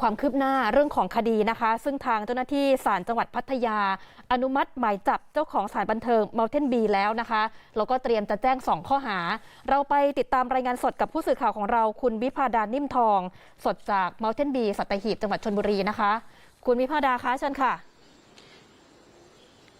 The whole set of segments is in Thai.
ความคืบหน้าเรื่องของคดีนะคะ ซึ่งทางเจ้าหน้าที่ศาลจังหวัดพัทยา อนุมัติหมายจับเจ้าของสถารบันเทิง Mountain B แล้วนะคะแล้วก็เตรียมจะแจ้ง 2 ข้อหา เราไปติดตามรายงานสดกับผู้สื่อข่าวของเราคุณวิพาดานิ่มทอง สดจาก Mountain B สัตหีบจังหวัดชนบุรีนะคะ คุณวิพาดาคะเชิญค่ะ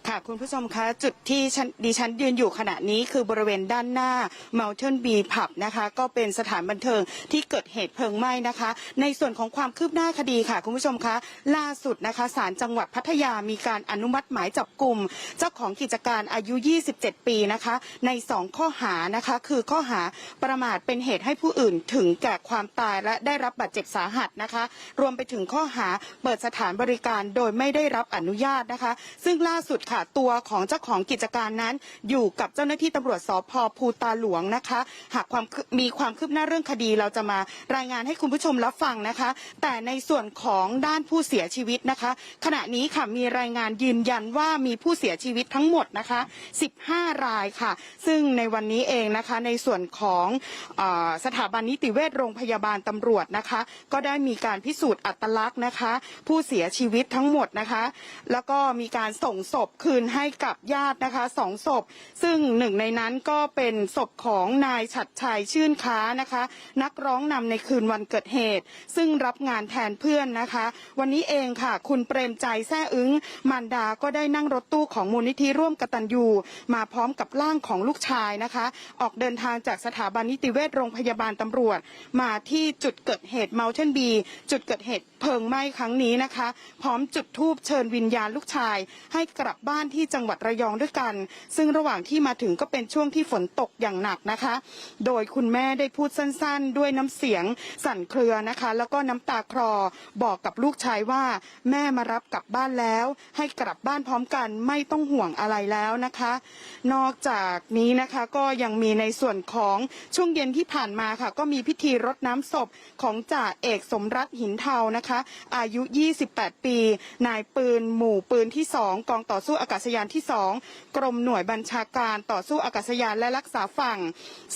ค่ะคุณผู้ชมคะจุดที่ดิฉันยืนอยู่ขณะนี้คือบริเวณด้านหน้า Mountain B Pub นะคะ ก็เป็นสถานบันเทิงที่เกิดเหตุเพลิงไหม้นะคะ ในส่วนของความคืบหน้าคดีค่ะ คุณผู้ชมคะล่าสุดนะคะศาลจังหวัดพัทยามีการอนุมัติหมายจับกลุ่ม เจ้าของกิจการอายุ 27 ปีนะคะ ใน 2 ข้อหานะคะ คือข้อหาประมาทเป็นเหตุให้ผู้อื่นถึงแก่ความตายและได้รับบาดเจ็บสาหัสนะคะ รวมไปถึงข้อหาเปิดสถานบริการโดยไม่ได้รับอนุญาตนะคะ ซึ่งล่าสุดค่ะตัวของเจ้าของกิจการนั้น อยู่กับเจ้าหน้าที่ตำรวจสพภูตาหลวงนะคะ หากความมีความคืบหน้าเรื่องคดีเราจะมารายงานให้คุณผู้ชมรับฟังนะคะ แต่ในส่วนของด้านผู้เสียชีวิตนะคะ ขณะนี้ค่ะมีรายงานยืนยันว่ามีผู้เสียชีวิตทั้งหมดนะคะ 15 รายค่ะ ซึ่งในวันนี้เองนะคะในส่วนของอสถาบันนิติเวชโรงพยาบาลตำรวจนะคะ ก็ได้มีการพิสูจน์อัตลักษณ์นะคะ ผู้เสียชีวิตทั้งหมดนะคะ แล้วก็มีการส่งศพขึ้นคืนให้กับญาตินะคะสองศพ ซึ่งหนึ่งในนั้นก็เป็นศพของนายฉัดชัยชื่นค้านะคะ นักร้องนำในคืนวันเกิดเหตุ ซึ่งรับงานแทนเพื่อนนะคะ วันนี้เองค่ะ คุณเปรมใจแซ่อึ้งมารดาก็ได้นั่งรถตู้ของมูลนิธิร่วมกตัญญูมาพร้อมกับร่างของลูกชายนะคะ ออกเดินทางจากสถาบันนิติเวชโรงพยาบาลตำรวจ มาที่จุดเกิดเหตุ Mountain B จุดเกิดเหตุเพลิงไหม้ครั้งนี้นะคะ พร้อมจุดธูปเชิญวิญญาณลูกชาย ให้กลับบ้านที่จังหวัดระยองด้วยกัน ซึ่งระหว่างที่มาถึงก็เป็นช่วงที่ฝนตกอย่างหนักนะคะ โดยคุณแม่ได้พูดสั้นๆ ด้วยน้ำเสียงสั่นเครือนะคะ แล้วก็น้ำตาคลอบอกกับลูกชายว่า แม่มารับกลับบ้านแล้ว ให้กลับบ้านพร้อมกันไม่ต้องห่วงอะไรแล้วนะคะ นอกจากนี้นะคะก็ยังมีในส่วนของช่วงเย็นที่ผ่านมาค่ะ ก็มีพิธีรดน้ำศพของจ่าเอกสมรัฐหินเทานะคะอายุ 28 ปี นายปืนหมู่ปืนที่ 2 กองต่อสู้อากาศยานที่ 2 กรมหน่วยบัญชาการต่อสู้อากาศยานและรักษาฝั่ง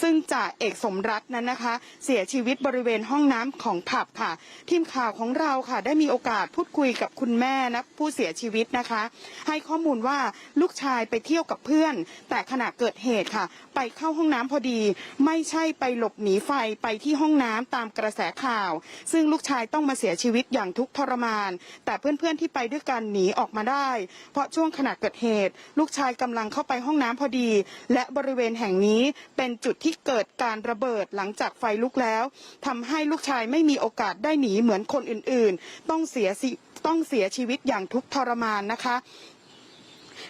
ซึ่งจ่าเอกสมรัฐนั้นนะคะ เสียชีวิตบริเวณห้องน้ำของผับค่ะ ทีมข่าวของเราค่ะ ได้มีโอกาสพูดคุยกับคุณแม่นะผู้เสียชีวิตนะคะ ให้ข้อมูลว่าลูกชายไปเที่ยวกับเพื่อน แต่ขณะเกิดเหตุค่ะ ไปเข้าห้องน้ำพอดี ไม่ใช่ไปหลบหนีไฟไปที่ห้องน้ำตามกระแสข่าว ซึ่งลูกชายต้องมาเสียชีวิตอย่างทุกทรมาน แต่เพื่อนๆที่ไปด้วยกันหนีออกมาได้ เพราะช่วงขณะเกิดเหตุ ลูกชายกำลังเข้าไปห้องน้ำพอดี และบริเวณแห่งนี้เป็นจุดที่เกิดการระเบิดหลังจากไฟลุกแล้วทำให้ลูกชายไม่มีโอกาสได้หนีเหมือนคนอื่นๆ ต้องเสียสต้องเสียชีวิตอย่างทุกทรมานนะคะ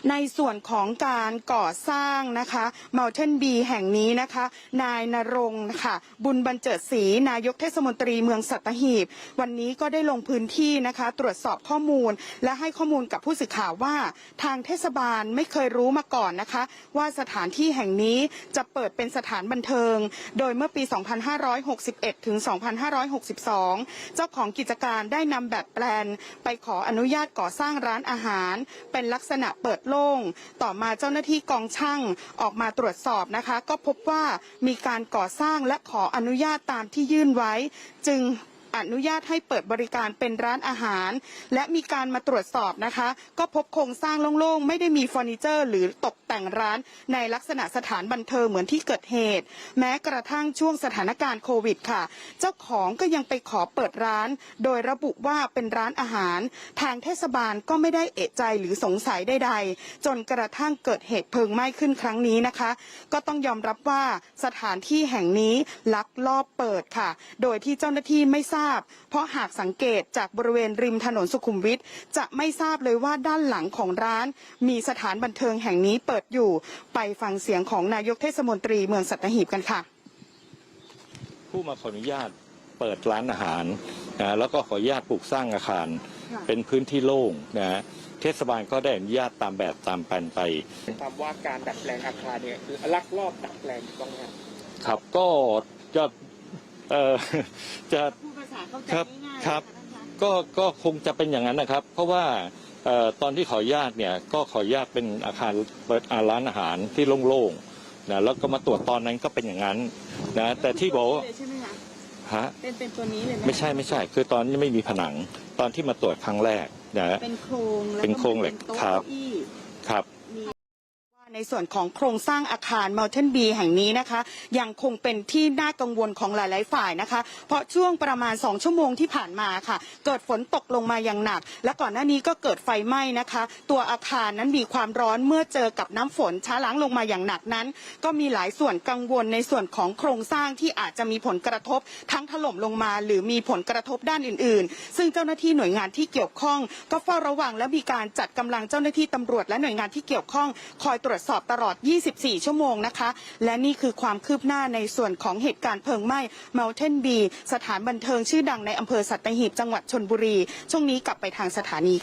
ในส่วนของการก่อสร้างนะคะ Mountain B แห่งนี้นะคะ นายนรงค์ค่ะบุญบรรเจิดศรีนายกเทศมนตรีเมืองสัตหีบ วันนี้ก็ได้ลงพื้นที่นะคะ ตรวจสอบข้อมูล และให้ข้อมูลกับผู้สื่อข่าวว่า ทางเทศบาลไม่เคยรู้มาก่อนนะคะ ว่าสถานที่แห่งนี้จะเปิดเป็นสถานบันเทิง โดยเมื่อปี 2561 ถึง 2562 เจ้าของกิจการได้นำแบบแปลน ไปขออนุญาตก่อสร้างร้านอาหาร เป็นลักษณะเปิดโล่งต่อมาเจ้าหน้าที่กองช่างออกมาตรวจสอบนะคะ ก็พบว่ามีการก่อสร้างและขออนุญาตตามที่ยื่นไว้ จึง อนุญาตให้เปิดบริการเป็นร้านอาหาร และมีการมาตรวจสอบนะคะ ก็พบโครงสร้างโล่งๆ ไม่ได้มีเฟอร์นิเจอร์ หรือตกแต่งร้านในลักษณะสถานบันเทิงเหมือนที่เกิดเหตุ แม้กระทั่งช่วงสถานการณ์โควิดค่ะ เจ้าของก็ยังไปขอเปิดร้าน โดยระบุว่าเป็นร้านอาหาร ทางเทศบาลก็ไม่ได้เอะใจหรือสงสัยใดๆ จนกระทั่งเกิดเหตุเพลิงไหม้ขึ้นครั้งนี้นะคะ ก็ต้องยอมรับว่าสถานที่แห่งนี้ลักลอบเปิดค่ะ โดยที่เจ้าหน้าที่ไม่ทราบเพราะหากสังเกตจากบริเวณริมถนนสุขุมวิทจะไม่ทราบเลยว่าด้านหลังของร้าน มีสถานบันเทิงแห่งนี้เปิดอยู่ ไปฟังเสียงของนายกเทศมนตรีเมืองสัตหีบกันค่ะ ผู้มาขออนุญาตเปิดร้านอาหารนะแล้วก็ขออนุญาตปลูกสร้างอาคารค่ะเป็นพื้นที่โล่งนะเทศบาลก็ได้อนุญาตตามแบบตามแผนไปคำว่าการดัดแปลงอาคารเนี่ยคือลักลอบดัดแปลงถูกต้องไหมครับครับก็จะเออจะพูดภาษา เข้าใจครับง่ายๆครับนะะท่านคะก็ก็คงจะเป็นอย่างนั้นนะครับ เพราะว่าเอ่อตอนที่ขออนุญาตเนี่ยก็ขออนุญาตเป็นอาคารเปิดอาร้านอาหารที่โล่งๆนะแล้วก็มาตรวจตอนนั้นก็เป็นอย่างนั้นนะแต่ที่บอกว่าเลยใช่ไหมคะฮฮะเป็นเป็นตัวนี้เลยไหมไม่ใช่ไม่ใช่ คือตอนนี้ไม่มีผนังตอนที่มาตรวจครั้งแรกนะฮะเป็นโครงแล้วเป็นโครงเหล็กป็นโต๊ะครับ เก้าอี้ครับว่า ในส่วนของโครงสร้างอาคาร Mountain B แห่งนี้นะคะ ยังคงเป็นที่น่ากังวลของหลาย ๆ ฝ่ายนะคะ เพราะช่วงประมาณ 2 ชั่วโมงที่ผ่านมาค่ะ เกิดฝนตกลงมาอย่างหนัก และก่อนหน้านี้ก็เกิดไฟไหม้นะคะ ตัวอาคารนั้นมีความร้อนเมื่อเจอกับน้ำฝนช้าล้างลงมาอย่างหนักนั้น ก็มีหลายส่วนกังวลในส่วนของโครงสร้างที่อาจจะมีผลกระทบทั้งถล่มลงมา หรือมีผลกระทบด้านอื่น ๆ ซึ่งเจ้าหน้าที่หน่วยงานที่เกี่ยวข้อง ก็เฝ้าระวังและมีการจัดกำลังเจ้าหน้าที่ตำรวจและหน่วยงานที่เกี่ยวข้องคอยตรวจสอบตลอด 24 ชั่วโมงนะคะ และนี่คือความคืบหน้าในส่วนของเหตุการณ์เพลิงไหม้ Mountain B สถานบันเทิงชื่อดังในอำเภอสัตหีบจังหวัดชนบุรี ช่วงนี้กลับไปทางสถานีค่ะ